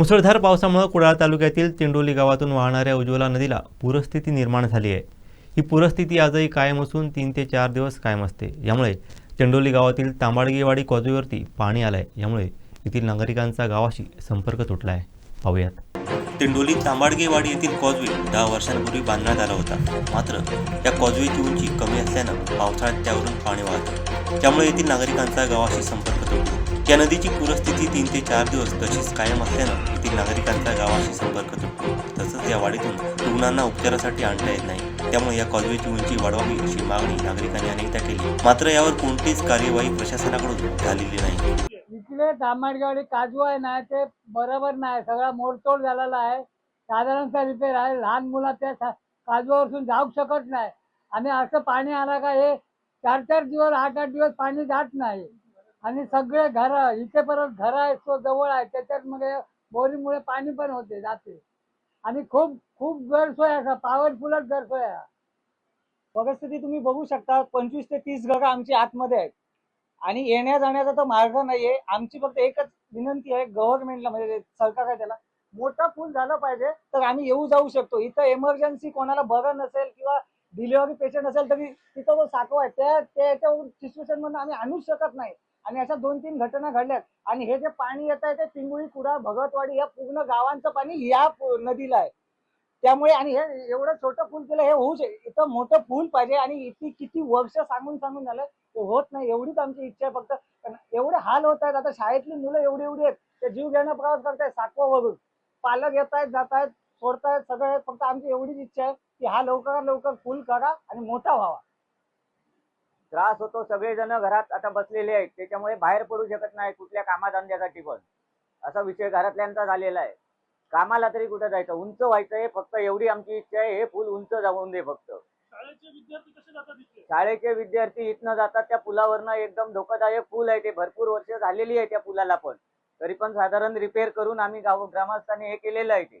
मुसळधार पावसामुळे कुडाळ तालुक्यातील तेंडोली गावातून वाहणाऱ्या उज्ज्वला नदीला पूरस्थिती निर्माण झाली आहे. ही पूरस्थिती आजही कायम असून तीन ते चार दिवस कायम असते. यामुळे तेंडोली गावातील तांबाडगेवाडी कॉजवेवरती पाणी आलं आहे यामुळे येथील नागरिकांचा गावाशी संपर्क तुटला आहे. पाहूयात. तेंडोली तांबाडगेवाडी येथील कॉजवे दहा वर्षांपूर्वी बांधण्यात आला होता. मात्र या कॉजवेची उंची कमी असल्यानं पावसाळ्यात त्यावरून पाणी वाहतं. त्यामुळे येथील नागरिकांचा गावाशी संपर्क तुटतो. या नदीची पूरस्थिती तीन ते चार दिवस तशीच कायम असल्यानं येथील नागरिकांचा गावाशी संपर्क तुटतो. तसंच या वाडीतून रुग्णांना उपचारासाठी आणता येत नाही. त्यामुळे या कॉलवेची उंची वाढवावी अशी मागणी नागरिकांनी अनेकदा केली. मात्र यावर कोणतीच कार्यवाही प्रशासनाकडून झालेली नाही. इकडे तांबाडगावडी काजू आहे ना ते बरोबर नाही. सगळा मोडतोड झालेला आहे. साधारणतः रिपेअर आहे लहान मुलं त्या काजूवरसून जाऊ शकत नाही. आणि असं पाणी आलं का हे चार चार दिवस आठ आठ दिवस पाणी जात नाही. आणि सगळे घर इथे परत घर आहेत तो जवळ आहे त्याच्यात मग बोरीमुळे पाणी पण होते जाते. आणि खूप खूप गैरसोय असा पॉवरफुलच गैरसोय आहे. परिस्थिती तुम्ही बघू शकता पंचवीस ते तीस घरं आमची आतमध्ये आहेत. आणि येण्या जाण्याचा तर मार्ग नाहीये. आमची फक्त एकच विनंती आहे गव्हर्नमेंटला म्हणजे सरकार आहे त्याला मोठा पूल झाला पाहिजे तर आम्ही येऊ जाऊ शकतो. इथं एमर्जन्सी कोणाला बरं नसेल किंवा डिलिव्हरी पेशंट असेल तरी तिथं जो साठवा आहे. त्या त्याच्या सिच्युएशन मधून आम्ही आणूच शकत नाही. आणि अशा दोन तीन घटना घडल्यात. आणि हे जे पाणी येत आहे ते पिंगुळी कुडा भगतवाडी या पूर्ण गावांचं पाणी या नदीला आहे. त्यामुळे आणि हे एवढं छोटं पूल केलं हे होऊ शक इथं मोठं पूल पाहिजे आणि इथे किती वर्ष सांगून सांगून झालं ते होत नाही. एवढीच आमची इच्छा आहे फक्त. पण एवढे हाल होत आहेत. आता शाळेतली मुलं एवढी एवढी आहेत. ते जीव घेणं प्रवास करतायत साकवावरून पालक येत आहेत जात आहेत सोडतायत सगळे फक्त आमची एवढीच इच्छा आहे की हा लवकरात लवकर पूल करा आणि मोठा व्हावा. त्रास होतो सगळेजण घरात आता बसलेले आहेत. त्याच्यामुळे बाहेर पडू शकत नाही कुठल्या कामाधंद्यासाठी पण. असा विषय घरातल्यांचा झालेला आहे. कामाला तरी कुठं जायचं? उंच व्हायचंय फक्त एवढी आमची इच्छा आहे हे पूल उंच जाऊन दे फक्त. शाळेचे विद्यार्थी इथनं जातात त्या पुलावरनं एकदम धोकादायक पूल आहे ते. भरपूर वर्ष झालेली आहे त्या पुलाला पण. तरी पण साधारण रिपेअर करून आम्ही गाव ग्रामस्थांनी हे केलेलं आहे ते.